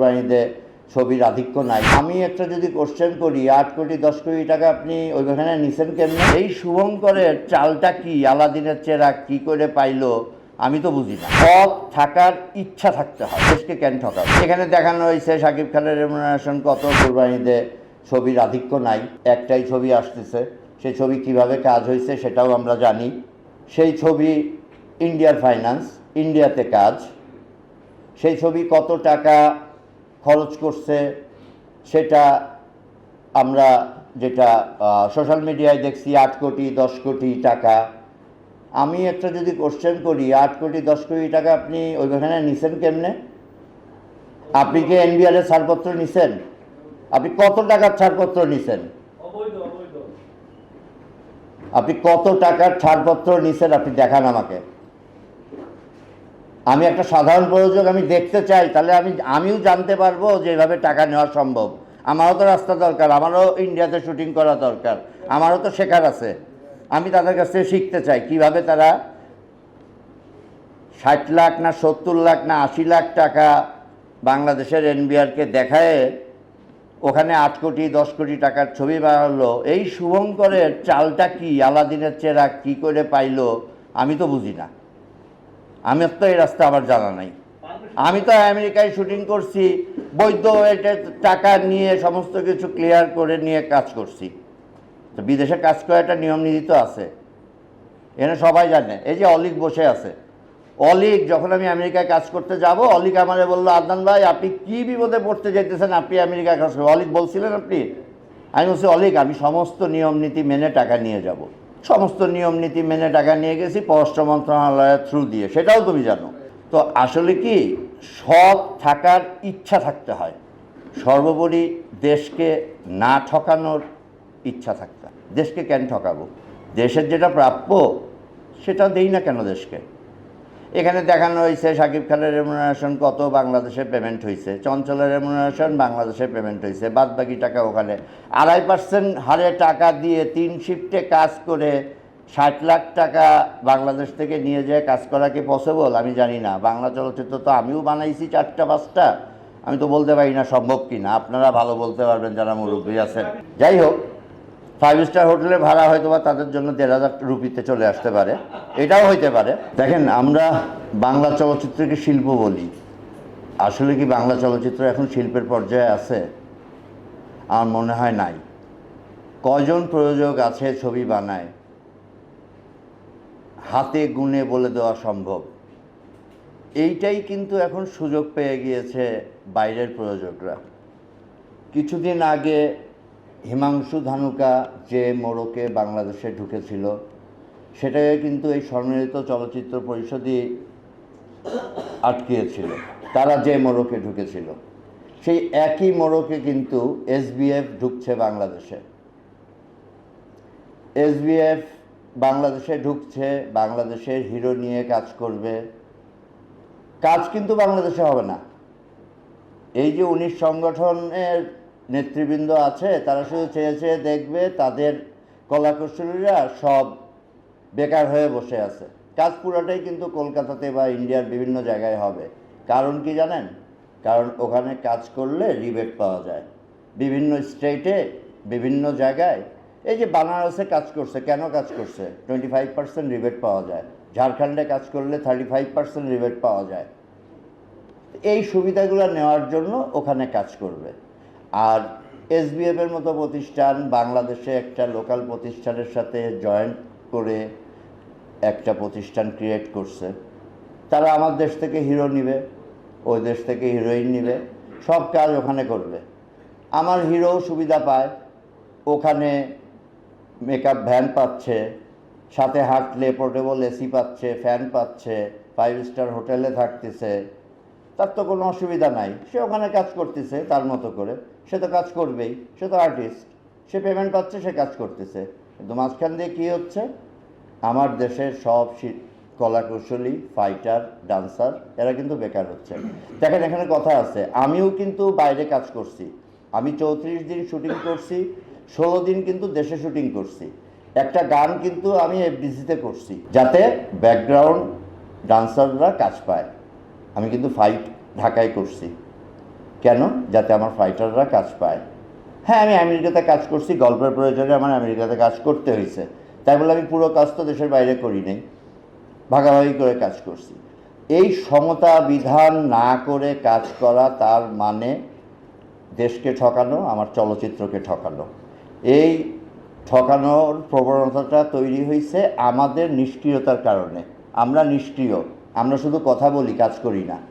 কোরবানিতে ছবির আধিক্য নাই। আমি একটা যদি কোশ্চেন করি, আট কোটি, দশ কোটি টাকা আপনি ওইখানে নিছেন কেমনে? এই শুভঙ্করের চালটা কি? আলাদিনের চেরা কি করে পাইলো? আমি তো বুঝি না। সৎ থাকার ইচ্ছা থাকতে হয়। দেশকে কেন ঠকাবে? এখানে দেখানো হয়েছে শাকিব খানের রেমুনারেশন কত কোরবানিতে ছবির আধিক্য নাই। একটাই ছবি আসতেছে। সেই ছবি কীভাবে কাজ হয়েছে সেটাও আমরা জানি। সেই ছবি ইন্ডিয়ার ফাইন্যান্স ইন্ডিয়াতে কাজ। সেই ছবি কত টাকা খরচ করছে সেটা আমরা যেটা সোশ্যাল মিডিয়ায় দেখছি আট কোটি দশ কোটি টাকা। আমি একটা যদি কোশ্চেন করি আট কোটি দশ কোটি টাকা আপনি ওইখানে নিছেন কেমনে? আপনি কি এনবিআর এর ছাড়পত্র নিছেন? আপনি কত টাকার ছাড়পত্র নিছেন? আপনি কত টাকার ছাড়পত্র নিছেন আপনি দেখান আমাকে। আমি একটা সাধারণ প্রয়োজক, আমি দেখতে চাই, তাহলে আমি, আমিও জানতে পারব যে এভাবে টাকা নেওয়া সম্ভব। আমারও তো রাস্তা দরকার, আমারও ইন্ডিয়াতে শুটিং করা দরকার, আমারও তো শেখার আছে। আমি তাদের কাছ থেকে শিখতে চাই, কীভাবে তারা ষাট লাখ না সত্তর লাখ না আশি লাখ টাকা বাংলাদেশের এনবিআরকে দেখায় ওখানে আট কোটি, দশ কোটি টাকার ছবি বানালো। এই শুভঙ্করের চালটা কি, আলাদিনের চেরা কি করে পাইলো, আমি তো বুঝি না। আমি তো এই রাস্তা আমার জানা নাই। আমি তো আমেরিকায় শুটিং করছি, বৈধ এটা টাকা নিয়ে সমস্ত কিছু ক্লিয়ার করে নিয়ে কাজ করছি। তো বিদেশে কাজ করার একটা নিয়ম নীতি তো আছে। এনে সবাই জানে, এই যে অলিক বসে আছে। অলিক, যখন আমি আমেরিকায় কাজ করতে যাব, অলিক আমারে বলল, আদনান ভাই, আপনি কি বিপদে পড়তে যেতেছেন আপনি আমেরিকায় কাজ করবেন অলিক বলছিলেন, আপনি? আমি বলছি, অলিক, আমি সমস্ত নিয়ম নীতি মেনে টাকা নিয়ে যাব। সমস্ত নিয়ম নীতি মেনে টাকা নিয়ে গেছি, পররাষ্ট্র মন্ত্রণালয়ের থ্রু দিয়ে। সেটাও তুমি জানো। তো আসলে কি, সৎ থাকার ইচ্ছা থাকতে হয়। সর্বোপরি দেশকে না ঠকানোর ইচ্ছা থাকতে। দেশকে কেন ঠকাবো? দেশের যেটা প্রাপ্য, সেটা দেই না কেন দেশকে। এখানে দেখানো হয়েছে সাকিব খানের রেমুনারেশন কত, বাংলাদেশে পেমেন্ট হয়েছে, চঞ্চলের রেমুনারেশন বাংলাদেশে পেমেন্ট হয়েছে বাদ বাকি টাকা ওখানে। আড়াই পার্সেন্ট হারে টাকা দিয়ে তিন শিফটে কাজ করে ষাট লাখ টাকা বাংলাদেশ থেকে নিয়ে যেয়ে কাজ করা কি পসিবল আমি জানি না। বাংলা চলচ্চিত্র তো আমিও বানাইছি চারটা, পাঁচটা। আমি তো বলতে পারি না সম্ভব কি না আপনারা ভালো বলতে পারবেন যারা মুরব্বী আছেন। যাই হোক ফাইভ স্টার হোটেলে ভাড়া হয়তো বা তাদের জন্য দেড় হাজার রুপিতে চলে আসতে পারে। এটাও হইতে পারে। দেখেন, আমরা বাংলা চলচ্চিত্রকে শিল্প বলি। আসলে কি বাংলা চলচ্চিত্র এখন শিল্পের পর্যায়ে আছে? আমার মনে হয় নাই। কজন প্রযোজক আছে ছবি বানায়? হাতে গুনে বলে দেওয়া সম্ভব। এইটাই কিন্তু এখন সুযোগ পেয়ে গিয়েছে বাইরের প্রযোজকরা। কিছুদিন আগে হিমাংশু ধানুকা যে মোড়কে বাংলাদেশে ঢুকেছিল, সেটাকে কিন্তু এই সম্মিলিত চলচ্চিত্র পরিষদই আটকিয়েছিল। তারা যে মোড়কে ঢুকেছিল, সেই একই মোড়কে কিন্তু এসবিএফ ঢুকছে বাংলাদেশে। এসবিএফ বাংলাদেশে ঢুকছে, বাংলাদেশের হিরো নিয়ে কাজ করবে। কাজ কিন্তু বাংলাদেশে হবে না। এই যে উনিশ সংগঠনের নেতৃবৃন্দ আছে, তারা শুধু চেয়ে চেয়ে দেখবে তাদের কলাকুশলীরা সব বেকার হয়ে বসে আছে। কাজ পুরোটাই কিন্তু কলকাতাতে বা ইন্ডিয়ার বিভিন্ন জায়গায় হবে। কারণ কি জানেন? কারণ ওখানে কাজ করলে রিবেট পাওয়া যায়। বিভিন্ন স্টেটে, বিভিন্ন জায়গায়। এই যে বানারসে কাজ করছে, কেন কাজ করছে? টোয়েন্টি ফাইভ পার্সেন্ট রিবেট পাওয়া যায়। ঝাড়খণ্ডে কাজ করলে থার্টি ফাইভ পার্সেন্ট রিবেট পাওয়া যায়। এই সুবিধাগুলো নেওয়ার জন্য ওখানে কাজ করবে। আর এসবিএফ এর মতো প্রতিষ্ঠান বাংলাদেশে একটা লোকাল প্রতিষ্ঠানের সাথে জয়েন্ট করে একটা প্রতিষ্ঠান ক্রিয়েট করছে। তারা আমার দেশ থেকে হিরো নিবে, ওই দেশ থেকে হিরোইন নিবে, সব কাজ ওখানে করবে। আমার হিরো সুবিধা পায়, ওখানে মেকআপ ভ্যান পাচ্ছে, সাথে হাঁটলে পোর্টেবল এসি পাচ্ছে ফ্যান পাচ্ছে ফাইভ স্টার হোটেলে থাকতেছে, তার তো কোনো অসুবিধা নাই। সে ওখানে কাজ করতেছে তার মতো করে। সে তো কাজ করবেই, সে তো আর্টিস্ট সে পেমেন্ট পাচ্ছে, সে কাজ করতেছে। কিন্তু মাঝখান দিয়ে কী হচ্ছে? আমার দেশের সব কলাকুশলী ফাইটার ডান্সার এরা কিন্তু বেকার হচ্ছে। দেখেন, এখানে কথা আছে, আমিও কিন্তু বাইরে কাজ করছি। আমি চৌত্রিশ দিন শুটিং করছি, ষোলো দিন কিন্তু দেশে শুটিং করছি। একটা গান কিন্তু আমি এফডিসিতে করছি, যাতে ব্যাকগ্রাউন্ড ডান্সাররা কাজ পায়। আমি কিন্তু ফাইট ঢাকায় করছি। কেন? যাতে আমার ফাইটাররা কাজ পায়। হ্যাঁ আমি আমেরিকাতে কাজ করছি, গল্পের প্রয়োজনে আমার আমেরিকাতে কাজ করতে হয়েছে তাই বলে আমি পুরো কাজ তো দেশের বাইরে করি নাই, ভাগাভাগি করে কাজ করছি। এই সমতা বিধান না করে কাজ করা তার মানে দেশকে ঠকানো, আমার চলচ্চিত্রকে ঠকানো। এই ঠকানোর প্রবণতাটা তৈরি হয়েছে আমাদের নিষ্ক্রিয়তার কারণে। আমরা নিষ্ক্রিয়, আমরা শুধু কথা বলি, কাজ করি না।